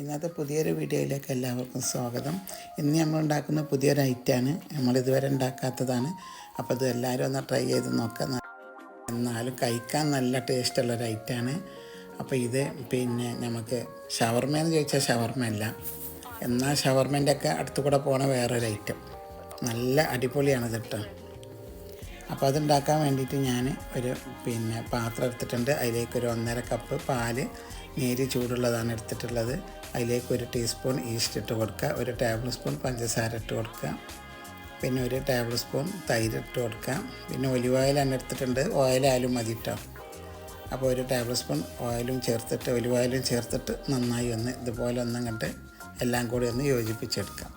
ഇന്നത്തെ പുതിയൊരു വീഡിയോയിലേക്ക് എല്ലാവർക്കും സ്വാഗതം. ഇന്ന് നമ്മൾ ഉണ്ടാക്കുന്ന പുതിയൊരു ഐറ്റമാണ് നമ്മൾ ഇതുവരെ ഉണ്ടാക്കാത്തതാണ്. അപ്പോൾ ഇത് എല്ലാവരും ഒന്ന് ട്രൈ ചെയ്ത് നോക്കാം. എന്നാലും കഴിക്കാൻ നല്ല ടേസ്റ്റുള്ളൊരു ഐറ്റമാണ് അപ്പോൾ ഇത് പിന്നെ നമുക്ക് ഷവർമയെന്ന് ചോദിച്ചാൽ ഷവർമ അല്ല. എന്നാൽ ഷവർമേന്റെ ഒക്കെ അടുത്ത് കൂടെ പോണ വേറൊരു ഐറ്റം നല്ല അടിപൊളിയാണ് ഇതിട്ടോ അപ്പോൾ അതുണ്ടാക്കാൻ വേണ്ടിയിട്ട് ഞാൻ ഒരു പിന്നെ പാത്രം എടുത്തിട്ടുണ്ട്. അതിലേക്ക് ഒരു ഒന്നര കപ്പ് പാൽ നേരി ചൂടുള്ളതാണ് എടുത്തിട്ടുള്ളത്. അതിലേക്ക് ഒരു ടീസ്പൂൺ ഈസ്റ്റ് ഇട്ട് കൊടുക്കുക. ഒരു ടേബിൾ സ്പൂൺ പഞ്ചസാര ഇട്ട് കൊടുക്കുക. പിന്നെ ഒരു ടേബിൾ സ്പൂൺ തൈര് ഇട്ട് കൊടുക്കുക. പിന്നെ ഒലിവ് ഓയിലാണ് എടുത്തിട്ടുണ്ട്. ഓയിലായാലും മതി കേട്ടോ അപ്പോൾ ഒരു ടേബിൾ സ്പൂൺ ഓയിലും ചേർത്തിട്ട് ഒലിവ് ഓയിലും ചേർത്തിട്ട് നന്നായി ഒന്ന് ഇതുപോലെ ഒന്നും കണ്ട് എല്ലാം കൂടി ഒന്ന് യോജിപ്പിച്ചെടുക്കാം.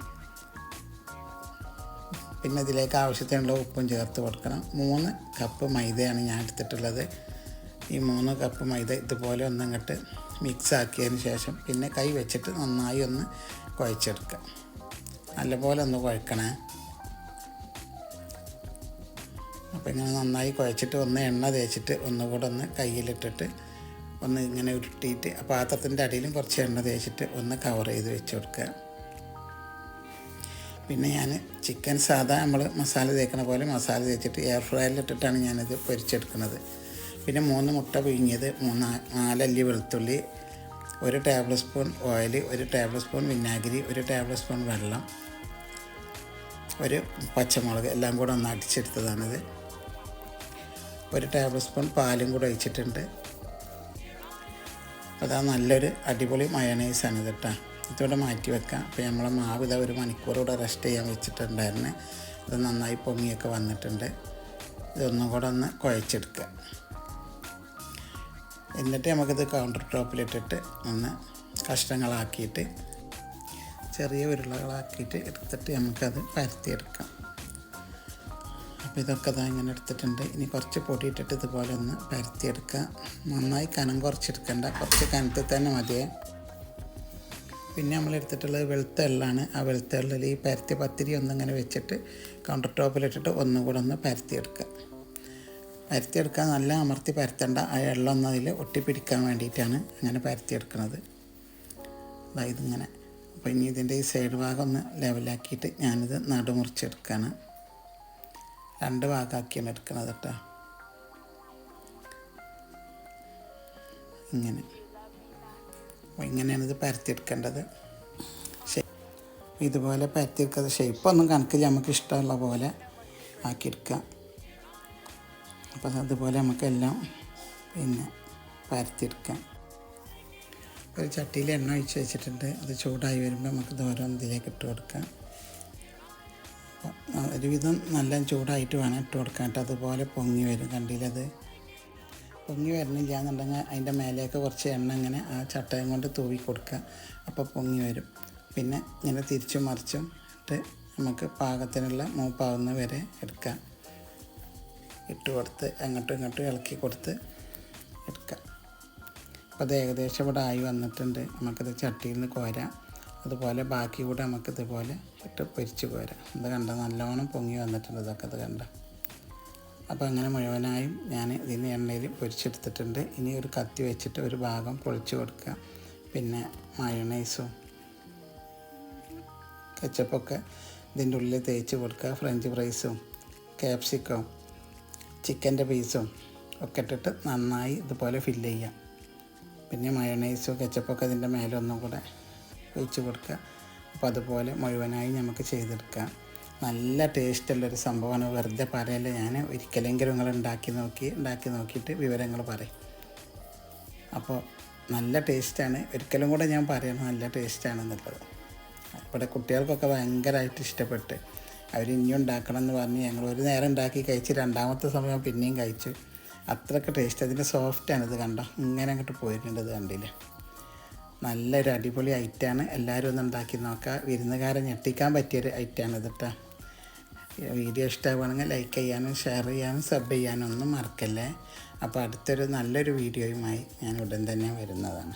പിന്നെ ഇതിലേക്ക് ആവശ്യത്തിനുള്ള ഉപ്പും ചേർത്ത് കൊടുക്കണം. മൂന്ന് കപ്പ് മൈദയാണ് ഞാൻ എടുത്തിട്ടുള്ളത്. ഈ മൂന്ന് കപ്പ് മൈദ ഇതുപോലെ ഒന്നങ്ങോട്ട് മിക്സ് ആക്കിയതിന് ശേഷം പിന്നെ കൈ വെച്ചിട്ട് നന്നായി ഒന്ന് കുഴച്ചെടുക്കുക നല്ലപോലെ ഒന്ന് കുഴക്കണേ. അപ്പോൾ ഇങ്ങനെ നന്നായി കുഴച്ചിട്ട് ഒന്ന് എണ്ണ തേച്ചിട്ട് ഒന്നുകൂടെ ഒന്ന് കയ്യിലിട്ടിട്ട് ഒന്ന് ഇങ്ങനെ ഉരുട്ടിയിട്ട് ആ പാത്രത്തിന്റെ അടിയിലും കുറച്ച് എണ്ണ തേച്ചിട്ട് ഒന്ന് കവർ ചെയ്ത് വെച്ച് കൊടുക്കുക പിന്നെ ഞാൻ ചിക്കൻ സാധാ നമ്മൾ മസാല തേക്കണ പോലെ മസാല തേച്ചിട്ട് എയർ ഫ്രയറിലിട്ടിട്ടാണ് ഞാനിത് പൊരിച്ചെടുക്കുന്നത്. പിന്നെ മൂന്ന് മുട്ട പിഴിഞ്ഞത് മൂന്ന് നാലല്ലി വെളുത്തുള്ളി ഒരു ടേബിൾ സ്പൂൺ ഓയിൽ ഒരു ടേബിൾ സ്പൂൺ വിനാഗിരി ഒരു ടേബിൾ സ്പൂൺ വെള്ളം ഒരു പച്ചമുളക് എല്ലാം കൂടെ ഒന്ന് അടിച്ചെടുത്തതാണിത്. ഒരു ടേബിൾ സ്പൂൺ പാലും കൂടെ ഒഴിച്ചിട്ടുണ്ട്. അതാ നല്ലൊരു അടിപൊളി മയണൈസാണ് കേട്ടോ ഇതോടെ മാറ്റി വെക്കാം. അപ്പോൾ നമ്മളെ മാവ് ഇതാ ഒരു മണിക്കൂറോടെ റെസ്റ്റ് ചെയ്യാൻ വെച്ചിട്ടുണ്ടായിരുന്നു. അത് നന്നായി പൊങ്ങിയൊക്കെ വന്നിട്ടുണ്ട്. ഇതൊന്നും കൂടെ ഒന്ന് കുഴച്ചെടുക്കുക എന്നിട്ട് നമുക്കിത് കൗണ്ടർ ടോപ്പിലിട്ടിട്ട് ഒന്ന് കഷ്ണങ്ങളാക്കിയിട്ട് ചെറിയ ഉരുളകളാക്കിയിട്ട് എടുത്തിട്ട് നമുക്കത് പരത്തിയെടുക്കാം. അപ്പോൾ ഇതൊക്കെ ഇതാ ഇങ്ങനെ എടുത്തിട്ടുണ്ട്. ഇനി കുറച്ച് പൊടി ഇട്ടിട്ട് ഇതുപോലെ ഒന്ന് പരത്തിയെടുക്കുക നന്നായി കനം കുറച്ചെടുക്കണ്ട. കുറച്ച് കനത്തിൽ തന്നെ മതിയേ. പിന്നെ നമ്മൾ എടുത്തിട്ടുള്ളത് വെളുത്ത എള്ളാണ്. ആ വെളുത്ത എള്ളിൽ ഈ പരത്തി പത്തിരി ഒന്നിങ്ങനെ വെച്ചിട്ട് കൗണ്ടർ ടോപ്പിലിട്ടിട്ട് ഒന്നും കൂടെ ഒന്ന് പരത്തിയെടുക്കുക പരത്തിയെടുക്കാൻ നല്ല അമർത്തി പരത്തേണ്ട ആ എള്ളൊന്നും അതിൽ ഒട്ടിപ്പിടിക്കാൻ വേണ്ടിയിട്ടാണ് അങ്ങനെ പരത്തിയെടുക്കുന്നത്. അതായത് ഇങ്ങനെ അപ്പോൾ ഇനി ഇതിന്റെ ഈ സൈഡ് ഭാഗം ഒന്ന് ലെവലാക്കിയിട്ട് ഞാനിത് നടുമുറിച്ചെടുക്കുകയാണ് രണ്ട് ഭാഗമാക്കിയാണ് എടുക്കുന്നത് കേട്ടോ. ഇങ്ങനെ. അപ്പോൾ ഇങ്ങനെയാണ് ഇത് പരത്തിയെടുക്കേണ്ടത്. ഇതുപോലെ പരത്തിയെടുക്കാതെ ഷേപ്പൊന്നും കണക്കില്ല നമുക്ക് ഇഷ്ടമുള്ള പോലെ ആക്കിയെടുക്കാം. അപ്പം അതുപോലെ നമുക്കെല്ലാം പിന്നെ പരത്തിയെടുക്കാം. ഒരു ചട്ടിയിൽ എണ്ണ ഒഴിച്ച് വെച്ചിട്ടുണ്ട്. അത് ചൂടായി വരുമ്പോൾ നമുക്ക് ദൂരം ഇതിലേക്ക് ഇട്ട് കൊടുക്കാം. ഒരുവിധം നല്ല ചൂടായിട്ട് വേണം ഇട്ട് കൊടുക്കാൻ കേട്ടോ. അതുപോലെ പൊങ്ങി വരും. കണ്ടിയിലത് പൊങ്ങി വരണില്ല എന്നുണ്ടെങ്കിൽ അതിന്റെ മേലേക്ക് കുറച്ച് എണ്ണ ഇങ്ങനെ ആ ചട്ടയം കൊണ്ട് തൂവി കൊടുക്കുക. അപ്പോൾ പൊങ്ങി വരും. പിന്നെ ഇങ്ങനെ തിരിച്ചും മറിച്ചും ഇട്ട് നമുക്ക് പാകത്തിനുള്ള മൂപ്പാവുന്ന വരെ എടുക്കാം. ഇട്ട് കൊടുത്ത് അങ്ങോട്ടും ഇങ്ങോട്ടും ഇളക്കി കൊടുത്ത് എടുക്കാം. അപ്പോൾ അത് ഏകദേശം ഇവിടെ ആയി വന്നിട്ടുണ്ട്. നമുക്കത് ചട്ടിയിൽ നിന്ന് കോരാം. അതുപോലെ ബാക്കി കൂടെ നമുക്ക് ഇതുപോലെ ഇട്ട് പൊരിച്ച് കോരാം. ഇത് കണ്ട? നല്ലോണം പൊങ്ങി വന്നിട്ടുണ്ട് ഇതൊക്കെ. ഇത് കണ്ട? അപ്പോൾ അങ്ങനെ മുഴുവനായും ഞാൻ ഇതിന് എണ്ണയിൽ പൊരിച്ചെടുത്തിട്ടുണ്ട്. ഇനി ഒരു കത്തി വെച്ചിട്ട് ഒരു ഭാഗം പൊളിച്ച് കൊടുക്കുക പിന്നെ മയണൈസും കെച്ചപ്പൊക്കെ ഇതിന്റെ ഉള്ളിൽ തേച്ച് കൊടുക്കുക. ഫ്രഞ്ച് ഫ്രൈസും ക്യാപ്സിക്കവും ചിക്കന്റെ പീസും ഒക്കെ ഇട്ടിട്ട് നന്നായി ഇതുപോലെ ഫില്ല് ചെയ്യാം. പിന്നെ മയണൈസും കെച്ചപ്പൊക്കെ ഇതിന്റെ മേലെ ഒന്നും കൂടെ ഒഴിച്ച് കൊടുക്കുക. അപ്പോൾ അതുപോലെ മുഴുവനായി നമുക്ക് ചെയ്തെടുക്കാം. നല്ല ടേസ്റ്റുള്ളൊരു സംഭവമാണ്. വെറുതെ പറയല്ല. ഞാൻ ഒരിക്കലെങ്കിലും നിങ്ങൾ ഉണ്ടാക്കി നോക്കി ഉണ്ടാക്കി നോക്കിയിട്ട് വിവരങ്ങൾ പറയും. അപ്പോൾ നല്ല ടേസ്റ്റാണ് ഒരിക്കലും കൂടെ ഞാൻ പറയണം നല്ല ടേസ്റ്റാണെന്നുള്ളത് ഇവിടെ കുട്ടികൾക്കൊക്കെ ഭയങ്കരമായിട്ട് ഇഷ്ടപ്പെട്ട് ഇനിയും ഉണ്ടാക്കണം എന്ന് പറഞ്ഞ് ഞങ്ങൾ ഒരു നേരം ഉണ്ടാക്കി കഴിച്ച് രണ്ടാമത്തെ സമയം പിന്നെയും കഴിച്ചു. അത്രയ്ക്ക് ടേസ്റ്റ് അതിന്റെ സോഫ്റ്റാണ് ഇത് കണ്ടോ? ഇങ്ങനെ അങ്ങോട്ട് പോയിട്ടുണ്ട് ഇത് കണ്ടില്ലേ? നല്ലൊരു അടിപൊളി ഐറ്റമാണ് എല്ലാവരും ഒന്ന് ഉണ്ടാക്കി നോക്കുക വിരുന്നുകാരെ ഞെട്ടിക്കാൻ പറ്റിയൊരു ഐറ്റമാണ് ഇത് കേട്ടോ വീഡിയോ ഇഷ്ടമാവുകയാണെങ്കിൽ ലൈക്ക് ചെയ്യാനും ഷെയർ ചെയ്യാനും സബ് ചെയ്യാനും ഒന്നും മറക്കല്ലേ? അപ്പോൾ അടുത്തൊരു നല്ലൊരു വീഡിയോയുമായി ഞാൻ ഉടൻ തന്നെ വരുന്നതാണ്.